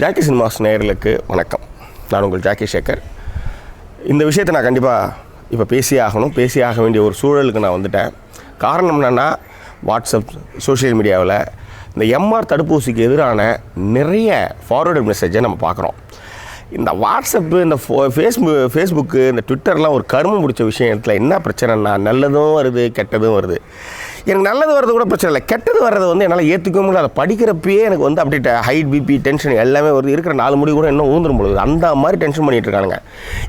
Jackie cinemas நேயர்களுக்கு வணக்கம். நான் உங்கள் ஜாக்கி சேகர். இந்த விஷயத்தை நான் கண்டிப்பாக இப்போ பேசியே ஆகணும். பேசி ஆக வேண்டிய ஒரு சூழலுக்கு நான் வந்துட்டேன். காரணம் என்னென்னா வாட்ஸ்அப் சோஷியல் மீடியாவில் இந்த எம்ஆர் தடுப்பூசிக்கு எதிரான நிறைய ஃபார்வர்டு மெசேஜை நம்ம பார்க்குறோம். இந்த வாட்ஸ்அப்பு இந்த ஃபோ ஃபேஸ்புக் ஃபேஸ்புக்கு இந்த ட்விட்டர்லாம் ஒரு கருமம் பிடிச்ச விஷயத்தில் என்ன பிரச்சனைனா நல்லதும் வருது கெட்டதும் வருது. எனக்கு நல்லது வர்றது கூட பிரச்சனை இல்லை. கெட்டது வர்றது வந்து என்னால் ஏற்றுக்கவும் முடியல. அதை படிக்கிறப்பயே எனக்கு வந்து அப்படியே ஹைட் பிபி டென்ஷன் எல்லாமே வருது. இருக்கிற நாலு முடி கூட இன்னும் ஊந்துரும் பொழுது. அந்த மாதிரி டென்ஷன் பண்ணிட்டு இருக்கானுங்க.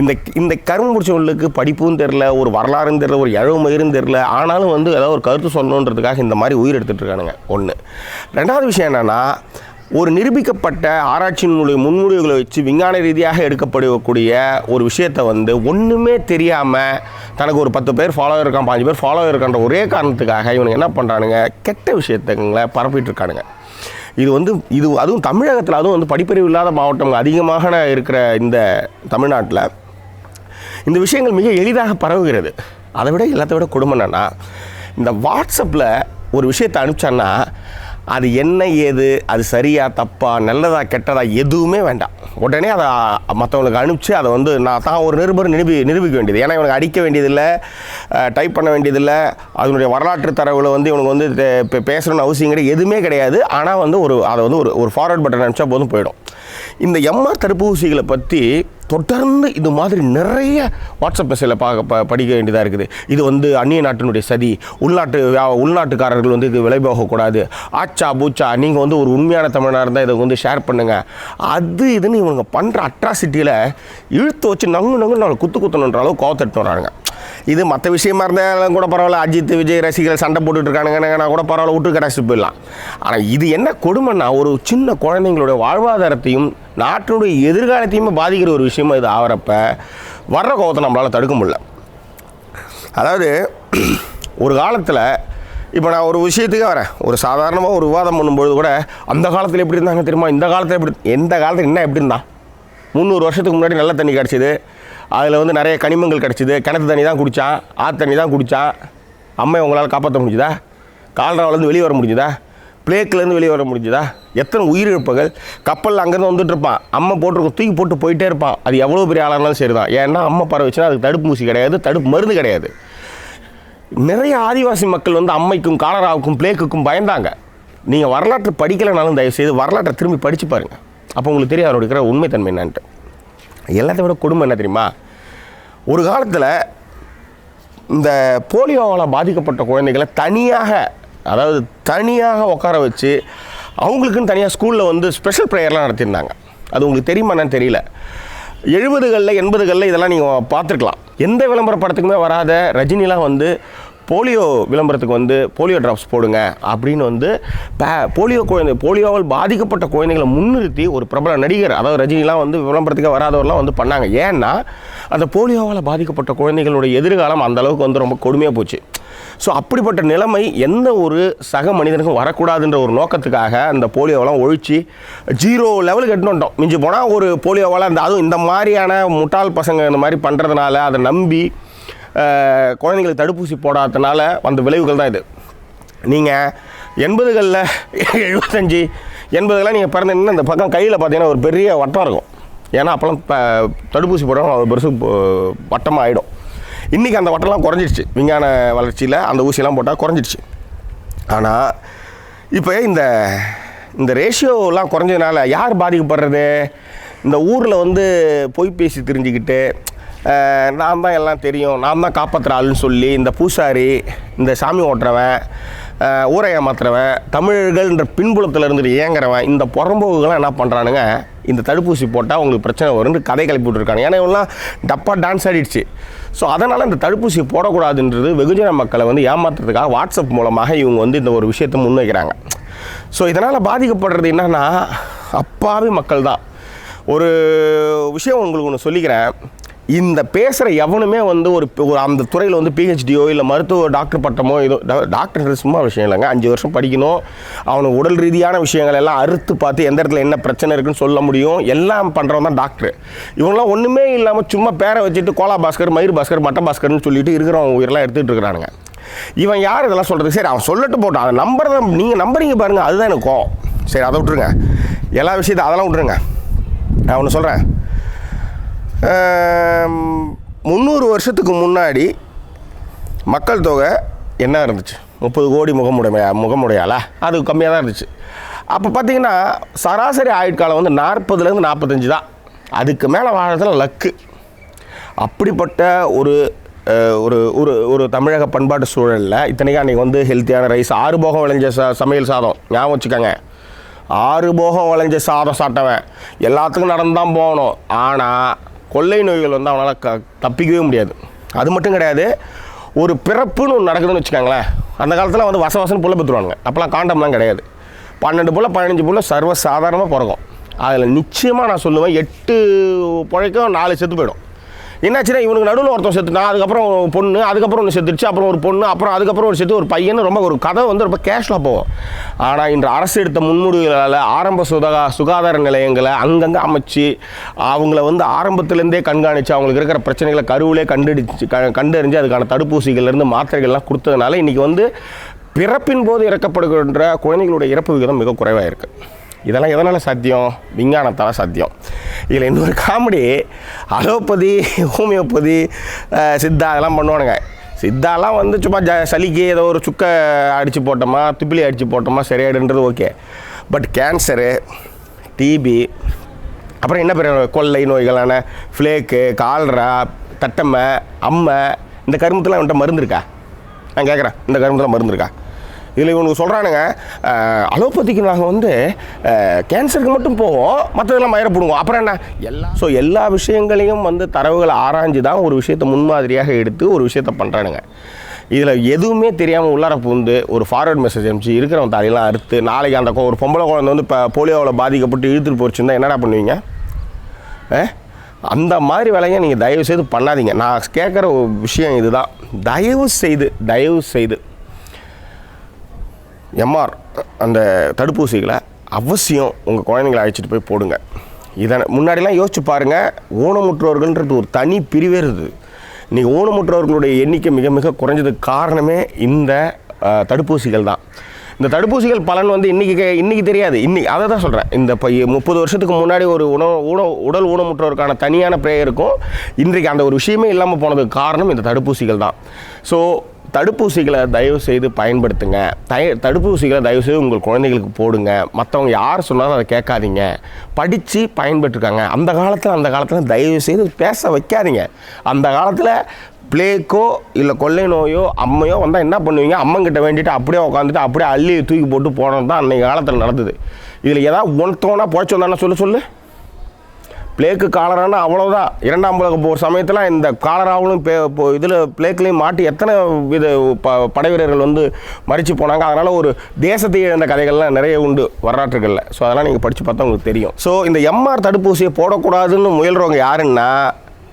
இந்த இந்த கரும்பு பிடிச்சவங்களுக்கு படிப்பும் தெரில ஒரு வரலாறும் தெரில ஒரு இழவுமயிரும் தெரில ஆனாலும் வந்து ஏதாவது ஒரு கருத்து சொல்லணுன்றதுக்காக இந்த மாதிரி உயிர் எடுத்துகிட்டு இருக்கானுங்க. ஒன்று ரெண்டாவது விஷயம் என்னென்னா ஒரு நிரூபிக்கப்பட்ட ஆராய்ச்சியினுடைய முன்முடிவுகளை வச்சு விஞ்ஞான ரீதியாக எடுக்கப்படக்கூடிய ஒரு விஷயத்தை வந்து ஒன்றுமே தெரியாமல் தனக்கு ஒரு பத்து பேர் ஃபாலோ இருக்கான் பாஞ்சு பேர் ஃபாலோ இருக்கான்ற ஒரே காரணத்துக்காக இவனுங்க என்ன பண்ணுறானுங்க கெட்ட விஷயத்துங்களை பரப்பிட்டு இருக்கானுங்க. இது வந்து இது அதுவும் தமிழகத்தில் அதுவும் வந்து படிப்பறிவு இல்லாத மாவட்டம் அதிகமாக இருக்கிற இந்த தமிழ்நாட்டில் இந்த விஷயங்கள் மிக எளிதாக பரவுகிறது. அதை விட எல்லாத்தை விட கொடுமை என்னன்னா இந்த வாட்ஸ்அப்பில் ஒரு விஷயத்தை அனுப்பிச்சான்னா அது என்ன ஏது அது சரியா தப்பா நல்லதா கெட்டதா எதுவுமே வேண்டாம். உடனே அதை மற்றவங்களுக்கு அனுப்பிச்சு அதை வந்து நான் தான் ஒரு நிருபர் நிரூபி நிரூபிக்க வேண்டியது. ஏன்னா இவனுக்கு அடிக்க வேண்டியதில்லை டைப் பண்ண வேண்டியதில்லை. அதனுடைய வரலாற்று தரவுகளை வந்து இவனுக்கு வந்து பேசணும்னு அவசியம் கிடையாது. எதுவுமே கிடையாது. ஆனால் வந்து ஒரு அதை வந்து ஒரு ஒரு ஃபார்வர்ட் பட்டன் அனுப்பிச்சா போதும் போயிடும். இந்த எம்ஆர் தடுப்பூசிகளை பற்றி தொடர்ந்து இது மாதிரி நிறைய வாட்ஸ்அப் மெசேஜில் பார்க்க ப படிக்க வேண்டியதாக இருக்குது. இது வந்து அந்நிய நாட்டினுடைய சதி. உள்நாட்டு வியா- உள்நாட்டுக்காரர்கள் வந்து இது விலை போகக்கூடாது. ஆச்சா பூச்சா நீங்கள் வந்து ஒரு உண்மையான தமிழனாக இருந்தால் இதை வந்து ஷேர் பண்ணுங்கள் அது இதுன்னு இவங்க பண்ணுற அட்ராசிட்டியில் இழுத்து வச்சு நங்கு நங்கு நாலு குத்து குத்தணுன்ற அளவு கோவத்தட்டு வராங்க இது மற்ற விஷயமா இருந்தாலும் கூட பரவாயில்ல. அஜித் விஜய் ரசிகர்கள் சண்டை போட்டுட்டு இருக்கானுங்கன்னா கூட பரவாயில்ல விட்டு கடைசி போயிடலாம். ஆனால் இது என்ன கொடுமைன்னா ஒரு சின்ன குழந்தைங்களுடைய வாழ்வாதாரத்தையும் நாட்டினுடைய எதிர்காலத்தையுமே பாதிக்கிற ஒரு விஷயமா இது ஆகிறப்ப வர்ற கோபத்தை நம்மளால் தடுக்க முடியல. அதாவது ஒரு காலத்தில் இப்போ நான் ஒரு விஷயத்துக்கு வரேன். ஒரு சாதாரணமாக ஒரு விவாதம் பண்ணும்பொழுது கூட அந்த காலத்தில் எப்படி இருந்தாங்க தெரியுமா? இந்த காலத்தில் எப்படி எந்த காலத்தில் என்ன எப்படி இருந்தான்? முந்நூறு வருஷத்துக்கு முன்னாடி நல்ல தண்ணி கிடச்சிது. அதில் வந்து நிறைய கனிமங்கள் கிடச்சிது. கிணத்து தண்ணி தான் குடித்தான் ஆற்று தண்ணி தான் குடித்தான் அம்மையை உங்களால் காப்பாற்ற முடிஞ்சுதா? கால்ராவிலேருந்து வெளியே வர முடிஞ்சுதா? பிளேக்லேருந்து வெளியே வர முடிஞ்சுதா? எத்தனை உயிரிழப்புகள்? கப்பலில் அங்கேருந்து வந்துட்டு இருப்பான். அம்மா போட்டிருக்க தூக்கி போட்டு போயிட்டே இருப்பான். அது எவ்வளோ பெரிய ஆளாக இருந்தாலும் சரி தான் ஏன்னா அம்மா பரவச்சுன்னா அதுக்கு தடுப்பு ஊசி கிடையாது தடுப்பு மருந்து கிடையாது. நிறைய ஆதிவாசி மக்கள் வந்து அம்மைக்கும் காலராவுக்கும் பிளேக்குக்கும் பயந்தாங்க. நீங்கள் வரலாற்று படிக்கலைனாலும் தயவுசெய்து வரலாற்றை திரும்பி படித்து பாருங்கள் அப்போ உங்களுக்கு தெரியும் அவரோட இருக்கிற உண்மைத்தன்மை என்னன்ட்டு. எல்லாத்த விட கொடுமை என்ன தெரியுமா? ஒரு காலத்தில் இந்த போலியோவால் பாதிக்கப்பட்ட குழந்தைகளை தனியாக அதாவது தனியாக உட்கார வச்சு அவங்களுக்குன்னு தனியாக ஸ்கூலில் வந்து ஸ்பெஷல் ப்ரேயர்லாம் நடத்தியிருந்தாங்க. அது உங்களுக்கு தெரியுமா தெரியல. எழுபதுகளில் எண்பதுகளில் இதெல்லாம் நீங்கள் பார்த்துருக்கலாம். எந்த விளம்பர படத்துக்குமே வராத ரஜினிலாம் வந்து போலியோ விளம்பரத்துக்கு வந்து போலியோ ட்ராப்ஸ் போடுங்க அப்படின்னு வந்து போலியோ குழந்தை போலியோவால் பாதிக்கப்பட்ட குழந்தைகளை முன்னிறுத்தி ஒரு பிரபல நடிகர் அதாவது ரஜினிலாம் வந்து விளம்பரத்துக்கு வராதவர்லாம் வந்து பண்ணாங்க. ஏன்னா அந்த போலியோவால் பாதிக்கப்பட்ட குழந்தைகளுடைய எதிர்காலம் அந்தளவுக்கு வந்து ரொம்ப கொடுமையாக போச்சு. ஸோ அப்படிப்பட்ட நிலைமை எந்த ஒரு சக மனிதனுக்கும் வரக்கூடாதுன்ற ஒரு நோக்கத்துக்காக அந்த போலியோவெல்லாம் ஒழிச்சு ஜீரோ லெவலுக்கு எட்டு வந்துட்டோம். மிஞ்சி போனால் ஒரு போலியோவால் அந்த அதுவும் இந்த மாதிரியான முட்டாள் பசங்க இந்த மாதிரி பண்ணுறதுனால அதை நம்பி குழந்தைங்களுக்கு தடுப்பூசி போடாததுனால வந்த விளைவுகள் தான் இது. நீங்கள் எண்பதுகளில் எழுபத்தஞ்சி எண்பதுகளில் நீங்கள் பிறந்தீங்கன்னா இந்த பக்கம் கையில் பார்த்தீங்கன்னா ஒரு பெரிய வட்டம் இருக்கும். ஏன்னா அப்போல்லாம் இப்போ தடுப்பூசி போடணும் அது பெருசு வட்டமாக ஆகிடும் இன்றைக்கி அந்த வட்டம்லாம் குறைஞ்சிடுச்சு. விஞ்ஞான வளர்ச்சியில் அந்த ஊசியெல்லாம் போட்டால் குறைஞ்சிடுச்சு. ஆனால் இப்போ இந்த இந்த ரேஷியோலாம் குறைஞ்சதுனால யார் பாதிக்கப்படுறது? இந்த ஊரில் வந்து பொய் பேசி தெரிஞ்சுக்கிட்டு நாம் நான் தான் எல்லாம் தெரியும். நான் தான் காப்பாற்றுற ஆளுன்னு சொல்லி இந்த பூசாரி இந்த சாமி ஓட்டுறவன் ஊரை ஏமாத்துறவன் தமிழர்கள்ன்ற பின்புலத்தில் இருந்துட்டு ஏங்குறவன் இந்த புறம்போக்குகள்லாம் என்ன பண்ணுறானுங்க இந்த தடுப்பூசி போட்டால் உங்களுக்கு பிரச்சனை வரும்னு கதை கிளப்பி விட்டுருக்காங்க ஏன்னா இவங்களாம் டப்பா டான்ஸ் ஆடிடுச்சு. ஸோ அதனால் இந்த தடுப்பூசி போடக்கூடாதுன்றது வெகுஜன மக்களை வந்து ஏமாத்துறதுக்காக வாட்ஸ்அப் மூலமாக இவங்க வந்து இந்த ஒரு விஷயத்தை முன்வைக்கிறாங்க. ஸோ இதனால் பாதிக்கப்படுறது என்னென்னா அப்பாவி மக்கள் தான் ஒரு விஷயம் உங்களுக்கு ஒன்று சொல்லிக்கிறேன். இந்த பேசுகிற எவனுமே வந்து ஒரு ஒரு அந்த துறையில் வந்து பிஹெச்டியோ இல்லை மருத்துவ டாக்டர் பட்டமோ ஏதோ டாக்டர் சும்மா விஷயம் இல்லைங்க. அஞ்சு வருஷம் படிக்கணும். அவனுக்கு உடல் ரீதியான விஷயங்கள் எல்லாம் அறுத்து பார்த்து எந்த இடத்துல என்ன பிரச்சனை இருக்குன்னு சொல்ல முடியும். எல்லாம் பண்ணுறவன் தான் டாக்டர். இவங்களாம் ஒன்றுமே இல்லாமல் சும்மா பேரை வச்சுட்டு கோலா பாஸ்கர் மயிர் பாஸ்கர் மட்ட பாஸ்கர்னு சொல்லிட்டு இருக்கிறவங்க உயிரெல்லாம் எடுத்துகிட்டு இருக்கிறானுங்க. இவன் யார் இதெல்லாம் சொல்கிறது சரி அவன் சொல்லட்டு போட்டான். அதை நம்புறத நீங்கள் நம்புறீங்க பாருங்கள் அதுதான் எனக்கு கோவம். சரி அதை விட்டுருங்க. எல்லா விஷயத்தையும் அதெல்லாம் விட்ருங்க நான் ஒன்று சொல்கிறேன் முந்நூறு வருஷத்துக்கு முன்னாடி மக்கள் தொகை என்ன இருந்துச்சு? முப்பது கோடி முகமுடைய முகமுடையாளா? அது கம்மியாக தான் இருந்துச்சு. அப்போ பார்த்தீங்கன்னா சராசரி ஆயுட்காலம் வந்து நாற்பதுலேருந்து நாற்பத்தஞ்சு தான். அதுக்கு மேலே வாழறதுல லக்கு. அப்படிப்பட்ட ஒரு ஒரு ஒரு ஒரு தமிழக பண்பாட்டு சூழலில் இத்தனைக்கும் அன்றைக்கி வந்து ஹெல்த்தியான ரைஸ் ஆறு போகம் விளைஞ்ச ச சமையல் சாதம். ஞாபகம் வச்சுக்கோங்க. ஆறு போகம் விளைஞ்ச சாதம் சாப்பிட்டவன். எல்லாத்துக்கும் நடந்து தான் போகணும். ஆனால் கொள்ளை நோய்கள் வந்து அவனால் க தப்பிக்கவே முடியாது. அது மட்டும் கிடையாது ஒரு பிறப்புன்னு ஒன்று நடக்குதுன்னு வச்சுக்கோங்களேன் அந்த காலத்தில் வந்து வச வசன்னு புள்ள பெற்றுருவாங்க அப்போலாம் காண்டம்லாம் கிடையாது. பன்னெண்டு புள்ள பதினஞ்சு புள்ள சர்வ சாதாரணமாக பிறக்கும். அதில் நிச்சயமாக நான் சொல்லுவேன் எட்டு பிழைக்கும் நாலு செத்து போயிடும். என்னாச்சுன்னா இவனுக்கு நடுவில் ஒருத்தன் செத்துட்டான். அதுக்கப்புறம் ஒரு பொண்ணு அதுக்கப்புறம் ஒன்று செத்துருச்சு அப்புறம் ஒரு பொண்ணு அப்புறம் அதுக்கப்புறம் ஒரு செத்து ஒரு பையன் ரொம்ப ஒரு கதை வந்து ரொம்ப கேஷ்லாக போவோம் ஆனால் இன்று அரசு எடுத்த முன்முடிவுகளால் ஆரம்ப சுதா சுகாதார நிலையங்களை அங்கங்கே அமைச்சு அவங்கள வந்து ஆரம்பத்துலேருந்தே கண்காணித்து அவங்களுக்கு இருக்கிற பிரச்சனைகளை கருவிலே கண்டுடிச்சு க கண்டறிஞ்சு அதுக்கான தடுப்பூசிகள்லேருந்து மாத்திரைகள்லாம் கொடுத்ததுனால இன்றைக்கி வந்து பிறப்பின் போது இறக்கப்படுகின்ற குழந்தைகளுடைய இறப்பு விகிதம் மிக குறைவாக இருக்குது இதெல்லாம் எதனால் சாத்தியம்? விஞ்ஞானத்தால் சாத்தியம். இதில் இன்னொரு காமெடி அலோபதி ஹோமியோபதி சித்தா அதெல்லாம் பண்ணுவானுங்க. சித்தாலாம் வந்து சும்மா ஜ சளிக்கு ஏதோ ஒரு சுக்கை அடித்து போட்டோமா துப்பிலி அடித்து போட்டோமா சரியாயிடுன்றது ஓகே பட் கேன்சரு டிபி அப்புறம் என்ன பெரிய கொள்ளை நோய்களான ஃப்ளேக்கு கால்ரா தட்டம்மை அம்மை இந்த கருமத்தில் அவன்கிட்ட மருந்து இருக்கா? நான் கேட்குறேன் இந்த கருமத்தில் மருந்து இருக்கா? இதில் இவனுக்கு சொல்கிறானுங்க அலோபதிக்கு நாங்கள் வந்து கேன்சருக்கு மட்டும் போவோம் மற்றதெல்லாம் மயிர போடுவோம் அப்புறம் என்ன? எல்லா ஸோ எல்லா விஷயங்களையும் வந்து தரவுகளை ஆராய்ஞ்சு தான் ஒரு விஷயத்தை முன்மாதிரியாக எடுத்து ஒரு விஷயத்தை பண்ணுறானுங்க இதில் எதுவுமே தெரியாமல் உள்ளார பூந்து ஒரு ஃபார்வர்ட் மெசேஜ் அனுப்பிச்சு இருக்கிறவன் தலையெல்லாம் அறுத்து நாளைக்கு அந்த ஒரு பொம்பளை குழந்தை வந்து இப்போ போலியோவில் பாதிக்கப்பட்டு இழுத்துட்டு போச்சுருந்தா என்னடா பண்ணுவீங்க? அந்த மாதிரி வேலையை நீங்கள் தயவு செய்து பண்ணாதீங்க. நான் கேட்குற ஒரு விஷயம் இதுதான். தயவு செய்து தயவு செய்து எம்ஆர் அந்த தடுப்பூசிகளை அவசியம் உங்கள் குழந்தைங்களை அழைச்சிட்டு போய் போடுங்க. இதை முன்னாடிலாம் யோசிச்சு பாருங்கள் ஊனமுற்றோர்கள்ன்றது ஒரு தனி பிரிவே இருக்குது இன்றைக்கி ஊனமுற்றோர்களுடைய எண்ணிக்கை மிக மிக குறைஞ்சதுக்கு காரணமே இந்த தடுப்பூசிகள் தான். இந்த தடுப்பூசிகள் பலன் வந்து இன்றைக்கி இன்றைக்கி தெரியாது. இன்னைக்கு அதை தான் சொல்கிறேன் இந்த இப்போ முப்பது வருஷத்துக்கு முன்னாடி ஒரு உணவு உணவு உடல் ஊனமுற்றோருக்கான தனியான ப்ரேயருக்கும் இன்றைக்கு அந்த ஒரு விஷயமே இல்லாமல் போனதுக்கு காரணம் இந்த தடுப்பூசிகள் தான். ஸோ தடுப்பூசிகளை தயவு செய்து பயன்படுத்துங்க. தய தடுப்பூசிகளை தயவு செய்து உங்கள் குழந்தைகளுக்கு போடுங்க. மற்றவங்க யார் சொன்னாலும் அதை கேட்காதீங்க. படித்து பயன்பெற்றிருக்காங்க அந்த காலத்தில் அந்த காலத்தில் தயவு செய்து பேச வைக்காதீங்க. அந்த காலத்தில் பிளேக்கோ இல்லை கொள்ளை நோயோ அம்மையோ வந்தால் என்ன பண்ணுவீங்க? அம்மங்கிட்ட வேண்டிட்டு அப்படியே உட்காந்துட்டு அப்படியே அள்ளி தூக்கி போட்டு போனது தான் அன்றைக்கி காலத்தில் நடந்தது. இதில் ஏதாவது ஒன்றோனா போச்சு வந்தானே சொல்லு சொல்லு. பிளேக்கு காலரானா அவ்வளோதான் இரண்டாம் உலக போர் சமயத்தில் இந்த காலராவிலும் இப்போ இதில் பிளேக்லேயும் மாட்டி எத்தனை வித ப படை வீரர்கள் வந்து மறித்து போனாங்க? அதனால் ஒரு தேசத்தை இழந்த கதைகள்லாம் நிறைய உண்டு வரலாற்றுகளில். ஸோ அதெல்லாம் நீங்கள் படித்து பார்த்தா உங்களுக்கு தெரியும். ஸோ இந்த எம்ஆர் தடுப்பூசியை போடக்கூடாதுன்னு முயல்கிறவங்க யாருன்னா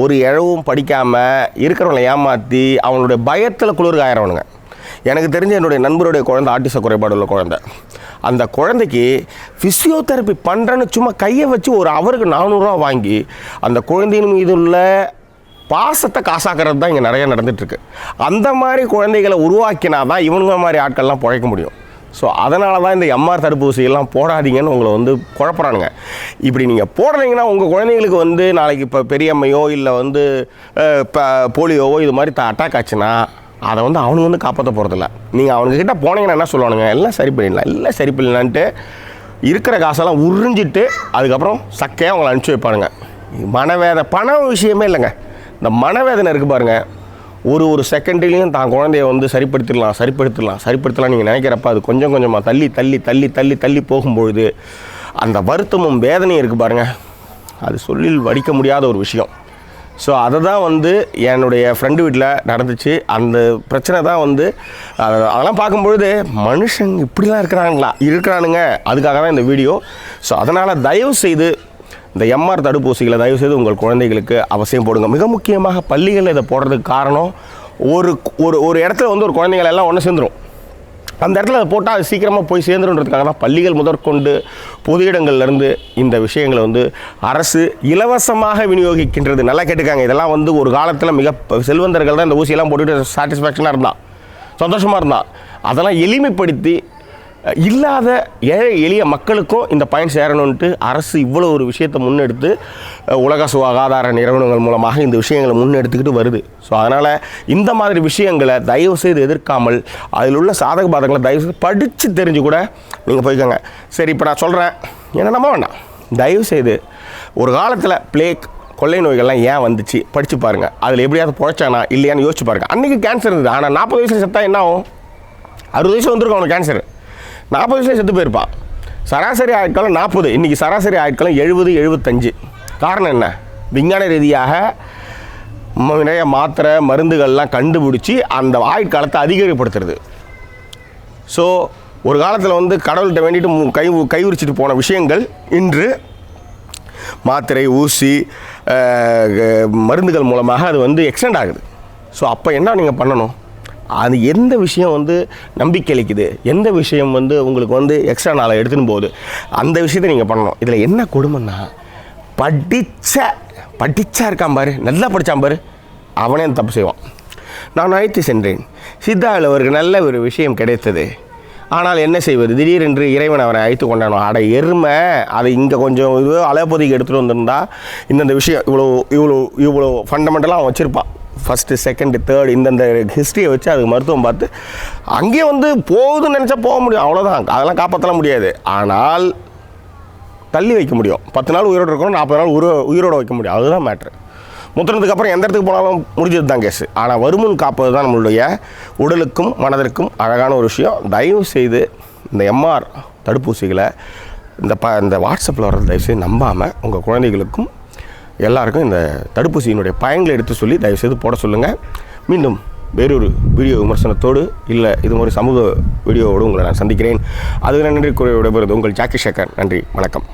ஒரு இழவும் படிக்காமல் இருக்கிறவங்களை ஏமாற்றி அவனுடைய பயத்தில் குளிர்காயறவனுங்க. எனக்கு தெரிஞ்ச என்னுடைய நண்பருடைய குழந்தை ஆட்டிச குறைபாடு உள்ள குழந்தை. அந்த குழந்தைக்கு ஃபிசியோதெரப்பி பண்ணுறேன்னு சும்மா கையை வச்சு ஒரு அவருக்கு நானூறுரூவா வாங்கி அந்த குழந்தையின் மீது உள்ள பாசத்தை காசாக்கிறது தான் இங்கே நிறைய நடந்துகிட்ருக்கு அந்த மாதிரி குழந்தைகளை உருவாக்கினா தான் இவனுங்க மாதிரி ஆட்கள்லாம் பிழைக்க முடியும். ஸோ அதனால தான் இந்த எம்ஆர் தடுப்பூசியெல்லாம் போடாதீங்கன்னு உங்களை வந்து குழப்பறானுங்க. இப்படி நீங்கள் போடுறீங்கன்னா உங்கள் குழந்தைங்களுக்கு வந்து நாளைக்கு இப்போ பெரியம்மையோ இல்லை வந்து இப்போ போலியோவோ இது மாதிரி அட்டாக் ஆச்சுன்னா அதை வந்து அவனுங்க வந்து காப்பாற்ற போகிறதில்ல நீங்கள் அவனுக்கிட்ட போனீங்கன்னா என்ன சொல்லுவானுங்க? எல்லாம் சரி பண்ணிடலாம் எல்லாம் சரி பண்ணலான்ட்டு இருக்கிற காசெல்லாம் உறிஞ்சிட்டு அதுக்கப்புறம் சக்கையாக அவங்கள அனுப்பிச்சி வைப்பானுங்க. மனவேத பணம் விஷயமே இல்லைங்க. இந்த மனவேதனை இருக்குது பாருங்கள் ஒரு ஒரு செகண்ட்லேயும் தான் குழந்தைய வந்து சரிப்படுத்திடலாம் சரிப்படுத்திடலாம் சரிப்படுத்தலாம் நீங்கள் நினைக்கிறப்ப அது கொஞ்சம் கொஞ்சமாக தள்ளி தள்ளி தள்ளி தள்ளி தள்ளி போகும்பொழுது அந்த வருத்தமும் வேதனையும் இருக்குது பாருங்கள் அது சொல்லில் வடிக்க முடியாத ஒரு விஷயம். ஸோ அதை தான் வந்து என்னுடைய ஃப்ரெண்டு வீட்டில் நடந்துச்சு. அந்த பிரச்சனை தான் வந்து அதெல்லாம் பார்க்கும்பொழுது மனுஷங்க இப்படிலாம் இருக்கிறாங்களா இருக்கிறானுங்க. அதுக்காக தான் இந்த வீடியோ ஸோ அதனால் தயவு செய்து இந்த எம்ஆர் தடுப்பூசிகளை தயவு செய்து உங்கள் குழந்தைகளுக்கு அவசியம் போடுங்க. மிக முக்கியமாக பள்ளிகளில் இதை போடுறதுக்கு காரணம் ஒரு ஒரு ஒரு இடத்துல வந்து ஒரு குழந்தைகள் எல்லாம் ஒன்று சேர்ந்துரும். அந்த இடத்துல அதை போட்டால் அது சீக்கிரமாக போய் சேர்ந்துருன்றதுக்காக தான் பள்ளிகள் முதற்கொண்டு பொது இடங்கள்லேருந்து இந்த விஷயங்களை வந்து அரசு இலவசமாக விநியோகிக்கின்றது. நல்லா கேட்டுக்காங்க. இதெல்லாம் வந்து ஒரு காலத்தில் மிக செல்வந்தர்கள் தான் இந்த ஊசியெல்லாம் போட்டுட்டு சாட்டிஸ்ஃபேக்ஷனாக இருந்தான் சந்தோஷமாக இருந்தான் அதெல்லாம் எளிமைப்படுத்தி இல்லாத ஏழை எளிய மக்களுக்கும் இந்த பயன் சேரணுன்ட்டு அரசு இவ்வளோ ஒரு விஷயத்தை முன்னெடுத்து உலக சுகாதார நிறுவனங்கள் மூலமாக இந்த விஷயங்களை முன்னெடுத்துக்கிட்டு வருது. ஸோ அதனால் இந்த மாதிரி விஷயங்களை தயவு செய்து எதிர்க்காமல் அதில் உள்ள சாதக பாதகங்களை தயவு செய்து படித்து தெரிஞ்சு கூட நீங்கள் போய்க்கோங்க. சரி இப்போ நான் சொல்கிறேன் என்னென்னமோ வேண்டாம். தயவு செய்து ஒரு காலத்தில் பிளேக் கொள்ளை நோய்கள்லாம் ஏன் வந்துச்சு? படித்து பாருங்கள் அதில் எப்படியாவது பொழைச்சானா இல்லையான்னு யோசிச்சு பாருங்கள் அன்றைக்கி கேன்சர் இருந்தது. ஆனால் நாற்பது வயசில் செத்தா என்ன ஆகும்? அறுபது வயசு வந்திருக்கும் அவனுக்கு கேன்சர் நாற்பது வயசுல செத்து போயிருப்பான் சராசரி ஆயுட்காலம் நாற்பது. இன்றைக்கி சராசரி ஆயுட்காலம் எழுபது எழுபத்தஞ்சு. காரணம் என்ன? விஞ்ஞான ரீதியாக நிறைய மாத்திரை மருந்துகள்லாம் கண்டுபிடிச்சி அந்த ஆயுட்காலத்தை அதிகரிப்படுத்துறது. ஸோ ஒரு காலத்தில் வந்து கடவுள்கிட்ட வேண்டிட்டு மு- கை கை உரிச்சிட்டு போன விஷயங்கள் இன்று மாத்திரை ஊசி மருந்துகள் மூலமாக அது வந்து எக்ஸ்டெண்ட் ஆகுது. ஸோ அப்போ என்ன நீங்கள் பண்ணணும்? அது எந்த விஷயம் வந்து நம்பிக்கை அளிக்குது? எந்த விஷயம் வந்து உங்களுக்கு வந்து எக்ஸ்ட்ரா நாளை எடுத்துன்னு போகுது? அந்த விஷயத்தை நீங்கள் பண்ணணும். இதில் என்ன கொடுமைன்னா படித்த படித்தா இருக்கான் பாரு. நல்லா படித்தான் பாரு. அவனே அந்த தப்பு செய்வான். நான் அழைத்து சென்றேன். சித்தாவில் அவருக்கு நல்ல ஒரு விஷயம் கிடைத்தது. ஆனால் என்ன செய்வது? திடீரென்று இறைவன் அவரை அழைத்து கொண்டானோ? அட எருமை. அதை இங்கே கொஞ்சம் இது அலப்பதிக்கு எடுத்துகிட்டு வந்திருந்தா இந்தந்த விஷயம் இவ்வளோ இவ்வளோ இவ்வளோ ஃபண்டமெண்டலாக அவன் வச்சுருப்பான். ஃபஸ்ட்டு செகண்டு தேர்ட் இந்தந்த ஹிஸ்ட்ரியை வச்சு அதுக்கு மருத்துவம் பார்த்து அங்கேயே வந்து போகுதுன்னு நினச்சா போக முடியும். அவ்வளோதான் அதெல்லாம் காப்பாற்றலாம் முடியாது. ஆனால் தள்ளி வைக்க முடியும். பத்து நாள் உயிரோடு இருக்கணும் நாற்பது நாள் உயிரோ உயிரோடு வைக்க முடியும். அதுதான் மேட்ரு முத்துனதுக்கு அப்புறம் எந்த இடத்துக்கு போனாலும் முடிஞ்சது தான் கேஸு ஆனால் வருமுன் காப்பது தான் நம்மளுடைய உடலுக்கும் மனதிற்கும் அழகான ஒரு விஷயம். தயவு செய்து இந்த எம்ஆர் தடுப்பூசிகளை இந்த ப இந்த வாட்ஸ்அப்பில் வர்றது தயவுசெய்து நம்பாமல் உங்கள் குழந்தைகளுக்கும் எல்லாருக்கும் இந்த தடுப்பூசியினுடைய பயன்களை எடுத்து சொல்லி தயவுசெய்து போட சொல்லுங்கள் மீண்டும் வேறொரு வீடியோ விமர்சனத்தோடு இல்லை இது மாதிரி சமூக வீடியோவோடு உங்களை நான் சந்திக்கிறேன். அதுக்கு நன்றி கூறிய விடைபெறுவது உங்கள் ஜாக்கி சேகர் நன்றி வணக்கம்.